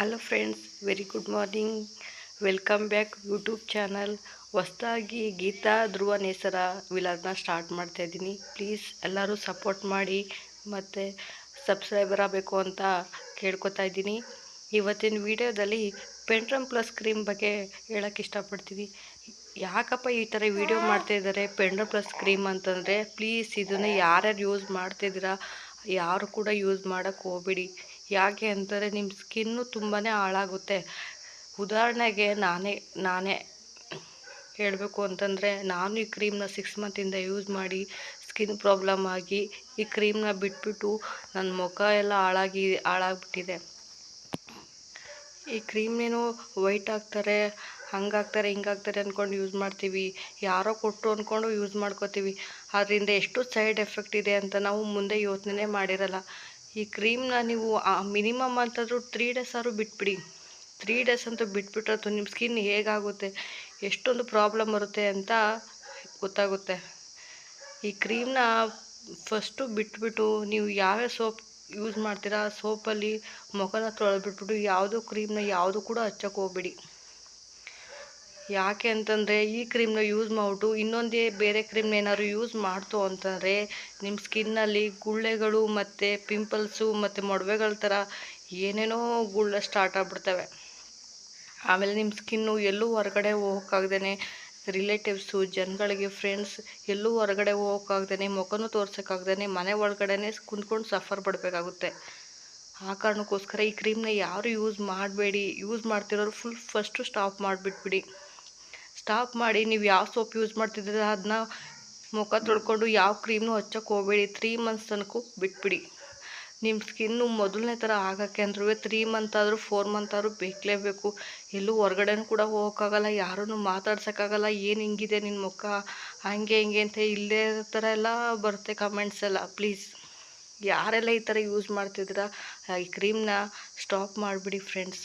Hello friends very good morning welcome back YouTube channel ಹೊಸ್ದಾಗಿ ಗೀತಾ ಧ್ರುವ ನೇಸರ ವಿಲಾಗ್ನ start ಮಾಡ್ತಾ ಇದ್ದೀನಿ. ಪ್ಲೀಸ್ ಎಲ್ಲರೂ ಸಪೋರ್ಟ್ ಮಾಡಿ ಮತ್ತು ಸಬ್ಸ್ಕ್ರೈಬರ್ ಆಗಬೇಕು ಅಂತ ಕೇಳ್ಕೊತಾ ಇದ್ದೀನಿ. ಇವತ್ತಿನ ವಿಡಿಯೋದಲ್ಲಿ ಪೆಂಡ್ರಮ್ ಪ್ಲಸ್ ಕ್ರೀಮ್ ಬಗ್ಗೆ ಹೇಳೋಕ್ಕೆ ಇಷ್ಟಪಡ್ತೀವಿ. ಯಾಕಪ್ಪ ಈ ಥರ ವಿಡಿಯೋ ಮಾಡ್ತಾಯಿದ್ದಾರೆ ಪೆಂಡ್ರಮ್ ಪ್ಲಸ್ ಕ್ರೀಮ್ ಅಂತಂದರೆ ಪ್ಲೀಸ್ ಇದನ್ನು ಯಾರ್ಯಾರು ಯೂಸ್ ಮಾಡ್ತಿದ್ದೀರಾ ಯಾರು ಕೂಡ ಯೂಸ್ ಮಾಡೋಕ್ಕೆ ಹೋಗ್ಬೇಡಿ. ಯಾಕೆ ಅಂದರೆ ನಿಮ್ಮ ಸ್ಕಿನ್ನು ತುಂಬಾ ಹಾಳಾಗುತ್ತೆ. ಉದಾಹರಣೆಗೆ ನಾನೇ ನಾನೇ ಹೇಳಬೇಕು ಅಂತಂದರೆ ನಾನು ಈ ಕ್ರೀಮ್ನ ಸಿಕ್ಸ್ ಮಂತಿಂದ ಯೂಸ್ ಮಾಡಿ ಸ್ಕಿನ್ ಪ್ರಾಬ್ಲಮ್ ಆಗಿ ಈ ಕ್ರೀಮ್ನ ಬಿಟ್ಬಿಟ್ಟು ನನ್ನ ಮುಖ ಎಲ್ಲ ಹಾಳಾಗಿ, ಹಾಳಾಗ್ಬಿಟ್ಟಿದೆ. ಈ ಕ್ರೀಮ್ನೇನು ವೈಟ್ ಆಗ್ತಾರೆ ಹಂಗಾಗ್ತಾರೆ, ಹಿಂಗಾಗ್ತಾರೆ ಅಂದ್ಕೊಂಡು ಯೂಸ್ ಮಾಡ್ತೀವಿ. ಯಾರೋ ಕೊಟ್ಟರು ಅಂದ್ಕೊಂಡು ಯೂಸ್ ಮಾಡ್ಕೋತೀವಿ. ಅದರಿಂದ ಎಷ್ಟು ಸೈಡ್ ಎಫೆಕ್ಟ್ ಇದೆ ಅಂತ ನಾವು ಮುಂದೆ ಯೋಚನೆ ಮಾಡಿರಲ್ಲ. ಈ ಕ್ರೀಮ್ನ ನೀವು ಮಿನಿಮಮ್ ಅಂತಾದರೂ ತ್ರೀ ಡೇಸ್ ಆದರೂ ಬಿಟ್ಬಿಡಿ. ತ್ರೀ ಡೇಸ್ ಅಂತೂ ಬಿಟ್ಬಿಟ್ರೆ ನಿಮ್ಮ ಸ್ಕಿನ್ ಹೇಗಾಗುತ್ತೆ, ಎಷ್ಟೊಂದು ಪ್ರಾಬ್ಲಮ್ ಬರುತ್ತೆ ಅಂತ ಗೊತ್ತಾಗುತ್ತೆ. ಈ ಕ್ರೀಮ್ನ ಫಸ್ಟು ಬಿಟ್ಬಿಟ್ಟು ನೀವು ಯಾವ್ಯಾವ ಸೋಪ್ ಯೂಸ್ ಮಾಡ್ತೀರಾ, ಸೋಪಲ್ಲಿ ಮುಖನ ತೊಳೆದ್ಬಿಟ್ಬಿಟ್ಟು ಯಾವುದೂ ಕ್ರೀಮ್ನ ಯಾವುದು ಕೂಡ ಹಚ್ಚಕ್ಕೆ ಹೋಗ್ಬೇಡಿ. ಯಾಕೆ ಅಂತಂದರೆ ಈ ಕ್ರೀಮ್ನ ಯೂಸ್ ಮಾಡಿಬಿಟ್ಟು ಇನ್ನೊಂದೇ ಬೇರೆ ಕ್ರೀಮ್ನ ಏನಾದ್ರು ಯೂಸ್ ಮಾಡ್ತು ಅಂತಂದರೆ ನಿಮ್ಮ ಸ್ಕಿನ್ನಲ್ಲಿ ಗುಳ್ಳೆಗಳು ಮತ್ತು ಪಿಂಪಲ್ಸು ಮತ್ತು ಮೊಡವೆಗಳ ಥರ ಏನೇನೋ ಗುಳ್ಳೆ ಸ್ಟಾರ್ಟ್ ಆಗಿಬಿಡ್ತವೆ. ಆಮೇಲೆ ನಿಮ್ಮ ಸ್ಕಿನ್ನು ಎಲ್ಲೂ ಹೊರಗಡೆ ಹೋಗೋಕ್ಕಾಗ್ದೇ ರಿಲೇಟಿವ್ಸು ಜನಗಳಿಗೆ ಫ್ರೆಂಡ್ಸ್ ಎಲ್ಲೂ ಹೊರಗಡೆ ಹೋಗೋಕ್ಕಾಗ್ದೇ ಮುಖನೂ ತೋರ್ಸೋಕ್ಕಾಗ್ದೇ ಮನೆ ಒಳಗಡೆನೇ ಕುಂತ್ಕೊಂಡು ಸಫರ್ ಪಡಬೇಕಾಗುತ್ತೆ. ಆ ಕಾರಣಕ್ಕೋಸ್ಕರ ಈ ಕ್ರೀಮ್ನ ಯಾರು ಯೂಸ್ ಮಾಡಬೇಡಿ ಯೂಸ್ ಮಾಡ್ತಿರೋರು ಫುಲ್ ಫಸ್ಟು ಸ್ಟಾಪ್ ಮಾಡಿಬಿಟ್ಬಿಡಿ. ಸ್ಟಾಪ್ ಮಾಡಿ, ನೀವು ಯಾವ ಸೋಪ್ ಯೂಸ್ ಮಾಡ್ತಿದ್ದೀರ ಅದನ್ನ ಮುಖ ತೊಳ್ಕೊಂಡು ಯಾವ ಕ್ರೀಮ್ನು ಹಚ್ಚಕ್ಕೆ ಹೋಗಬೇಡಿ. ತ್ರೀ ಮಂತ್ಸ್ ತನಕ ಬಿಟ್ಬಿಡಿ. ನಿಮ್ಮ ಸ್ಕಿನ್ನು ಮೊದಲನೇ ಥರ ಆಗೋಕ್ಕೆ ಅಂದ್ರೂ ತ್ರೀ ಮಂತ್ ಆದರೂ ಫೋರ್ ಮಂತ್ ಆದರೂ ಬೇಕಲೇಬೇಕು. ಎಲ್ಲೂ ಹೊರಗಡೆನೂ ಕೂಡ ಹೋಗೋಕ್ಕಾಗಲ್ಲ ಯಾರೂ ಮಾತಾಡ್ಸೋಕ್ಕಾಗಲ್ಲ, ಏನು ಹಿಂಗಿದೆ ನಿನ್ನ ಮುಖ, ಹಂಗೆ ಹಿಂಗೆ ಅಂತ ಇಲ್ಲದೇ ಥರ ಎಲ್ಲ ಬರುತ್ತೆ ಕಮೆಂಟ್ಸ್ ಎಲ್ಲ. ಪ್ಲೀಸ್ ಯಾರೆಲ್ಲ ಈ ಥರ ಯೂಸ್ ಮಾಡ್ತಿದ್ದೀರಾ, ಈ ಕ್ರೀಮ್ನ ಸ್ಟಾಪ್ ಮಾಡಿಬಿಡಿ ಫ್ರೆಂಡ್ಸ್